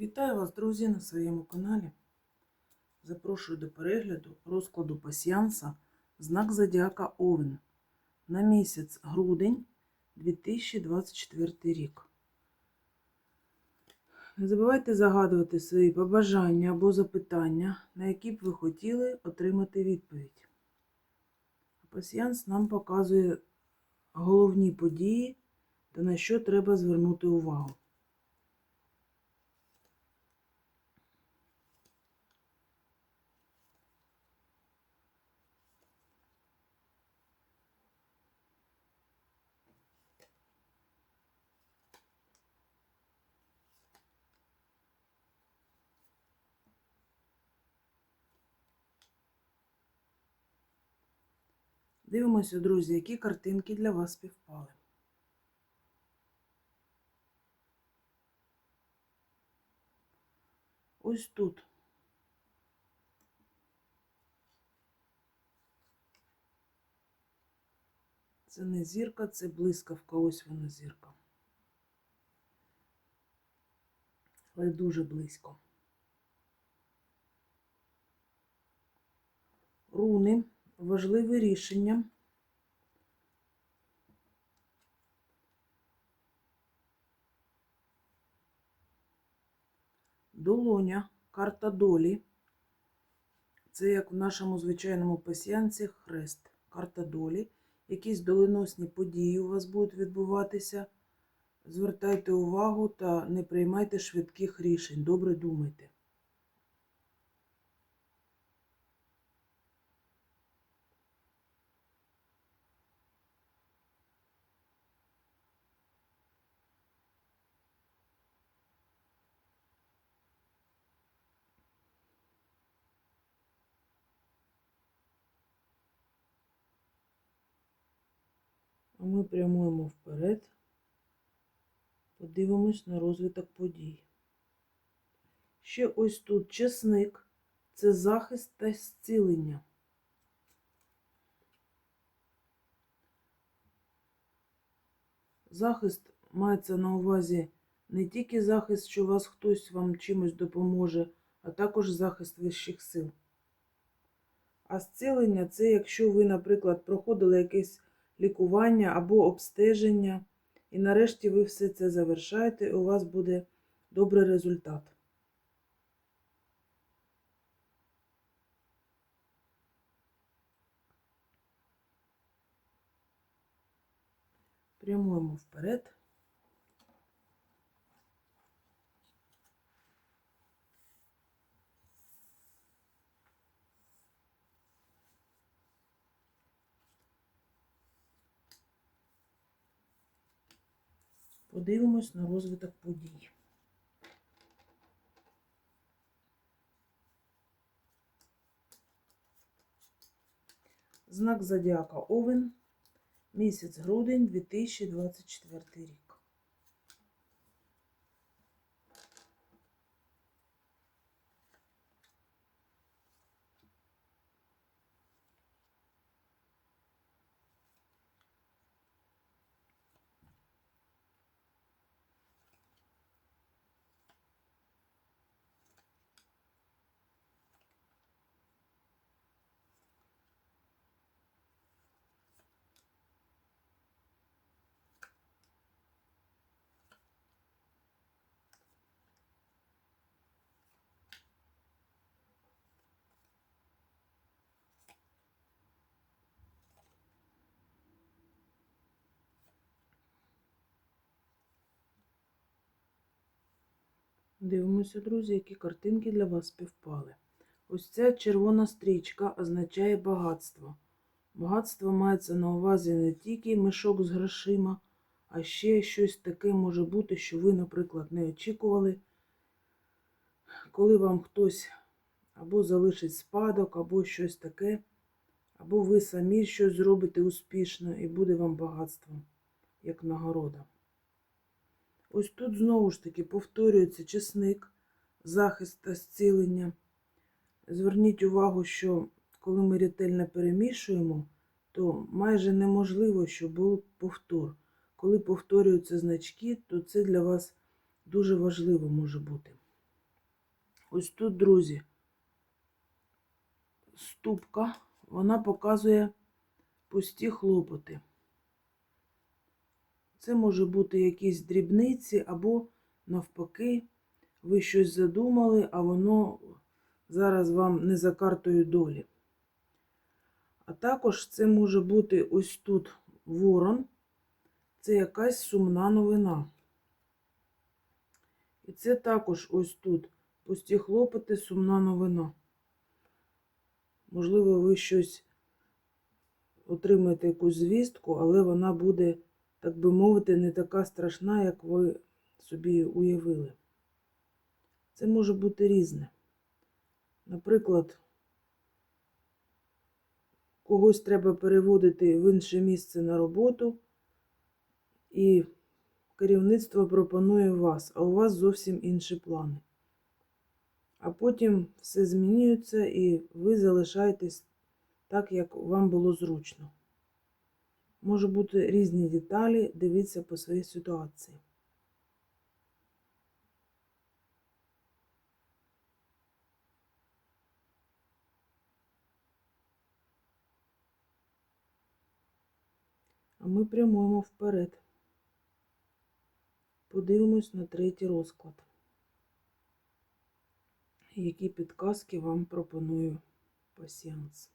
Вітаю вас, друзі, на своєму каналі. Запрошую до перегляду розкладу пасіянса знак Зодіака Овен на місяць грудень 2024 рік. Не забувайте загадувати свої побажання або запитання, на які б ви хотіли отримати відповідь. Пасіянс нам показує головні події та на що треба звернути увагу. Дивимося, друзі, які картинки для вас співпали. Ось тут. Це не зірка, це блискавка, ось вона зірка. Але дуже близько. Руни важливе рішення. Долоня, карта долі. Це як в нашому звичайному пасіянці хрест, карта долі. Якісь доленосні події у вас будуть відбуватися. Звертайте увагу та не приймайте швидких рішень. Добре думайте. А ми прямуємо вперед, подивимось на розвиток подій. Ще ось тут чесник це захист та зцілення. Захист мається на увазі не тільки захист, що вас хтось вам чимось допоможе, а також захист вищих сил. А зцілення це якщо ви, наприклад, проходили якесь лікування або обстеження, і нарешті ви все це завершаєте, і у вас буде добрий результат. Прямуємо вперед. Подивимось на розвиток подій. Знак Зодіака Овен, місяць грудень 2024 рік. Дивимося, друзі, які картинки для вас співпали. Ось ця червона стрічка означає багатство. Багатство мається на увазі не тільки мішок з грошима, а ще щось таке може бути, що ви, наприклад, не очікували, коли вам хтось або залишить спадок, або щось таке, або ви самі щось зробите успішно і буде вам багатство, як нагорода. Ось тут знову ж таки повторюється чесник, захист та зцілення. Зверніть увагу, що коли ми ретельно перемішуємо, то майже неможливо, щоб був повтор. Коли повторюються значки, то це для вас дуже важливо може бути. Ось тут, друзі, ступка, вона показує пусті хлопоти. Це може бути якісь дрібниці, або, навпаки, ви щось задумали, а воно зараз вам не за картою долі. А також це може бути ось тут ворон. Це якась сумна новина. І це також ось тут пусті хлопоти, сумна новина. Можливо, ви щось отримаєте якусь звістку, але вона буде, так би мовити, не така страшна, як ви собі уявили. Це може бути різне. Наприклад, когось треба переводити в інше місце на роботу, і керівництво пропонує вас, а у вас зовсім інші плани. А потім все змінюється і ви залишаєтесь так, як вам було зручно. Може бути різні деталі, дивіться по своїй ситуації. А ми прямуємо вперед. Подивимось на третій розклад. Які підказки вам пропоную пасіанс.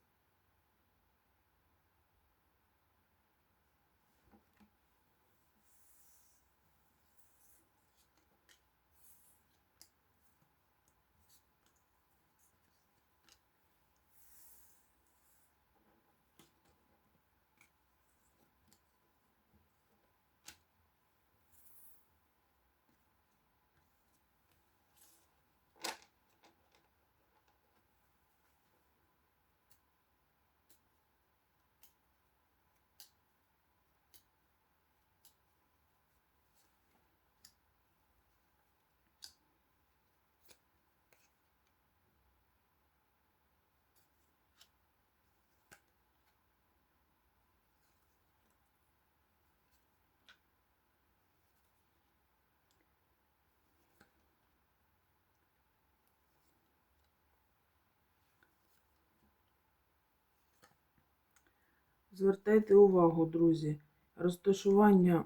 Звертайте увагу, друзі, розташування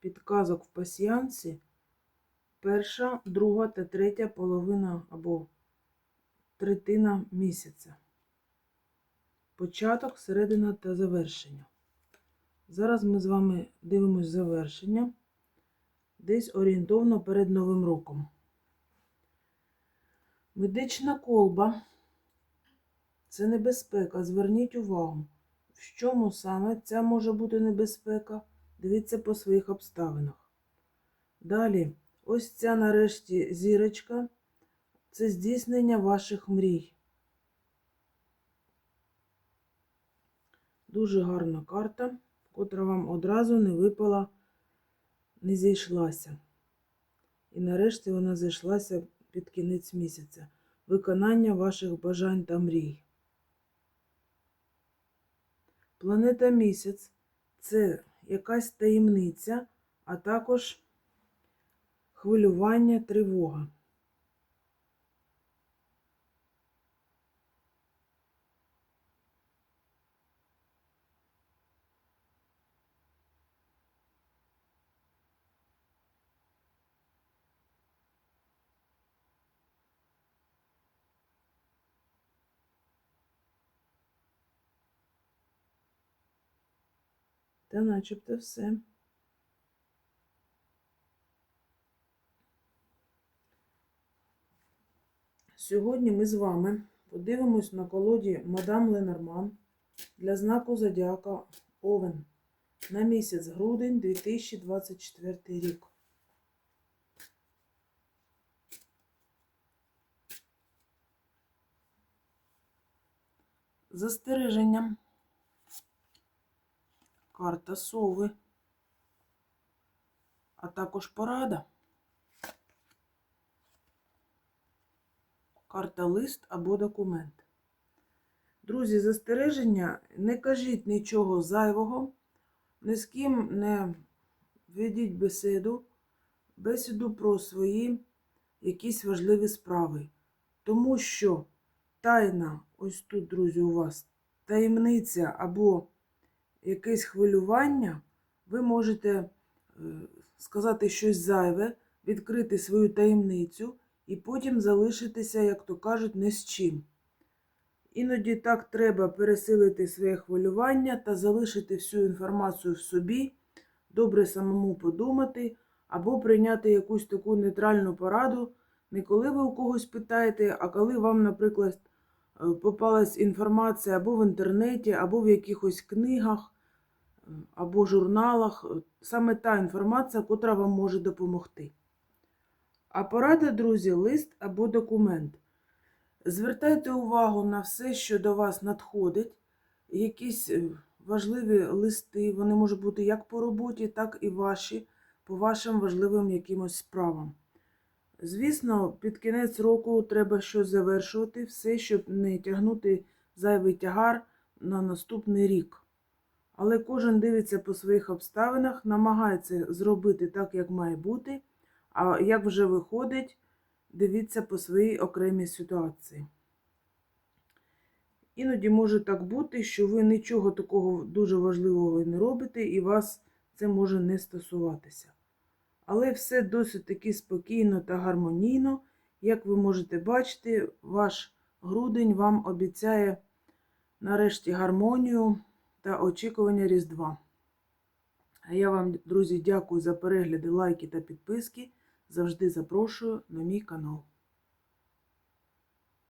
підказок в пасіянсі перша, друга та третя половина або третина місяця. Початок, середина та завершення. Зараз ми з вами дивимось завершення десь орієнтовно перед Новим роком. Медична колба це небезпека. Зверніть увагу. В чому саме ця може бути небезпека? Дивіться по своїх обставинах. Далі, ось ця нарешті зірочка це здійснення ваших мрій. Дуже гарна карта, котра вам одразу не випала, не зійшлася. І нарешті вона зійшлася під кінець місяця. Виконання ваших бажань та мрій. Планета місяць це якась таємниця, а також хвилювання, тривога. Та начебто все. Сьогодні ми з вами подивимось на колоді Мадам Ленорман для знаку Зодіака Овен на місяць грудень 2024 рік. Застереження. Карта сови, а також порада. Карта лист або документ. Друзі, застереження, не кажіть нічого зайвого, ні з ким не ведіть бесіду, бесіду про свої якісь важливі справи. Тому що тайна, ось тут, друзі, у вас таємниця або якесь хвилювання, ви можете е, сказати щось зайве, відкрити свою таємницю і потім залишитися, як то кажуть, не з чим. Іноді так треба пересилити своє хвилювання та залишити всю інформацію в собі, добре самому подумати, або прийняти якусь таку нейтральну пораду, не коли ви у когось питаєте, а коли вам, наприклад, е, попалась інформація або в інтернеті, або в якихось книгах, або журналах, е, саме та інформація, котра вам може допомогти. А порада, друзі, лист або документ. Звертайте увагу на все, що до вас надходить, якісь е, важливі листи, вони можуть бути як по роботі, так і ваші, по вашим важливим якимось справам. Звісно, під кінець року треба щось завершувати, все, щоб не тягнути зайвий тягар на наступний рік. Але кожен дивиться по своїх обставинах, намагається зробити так, як має бути, а як вже виходить, дивіться по своїй окремій ситуації. Іноді може так бути, що ви нічого такого дуже важливого не робите, і вас це може не стосуватися. Але все досить таки спокійно та гармонійно. Як ви можете бачити, ваш грудень вам обіцяє нарешті гармонію та очікування Різдва. А я вам, друзі, дякую за перегляди, лайки та підписки. Завжди запрошую на мій канал.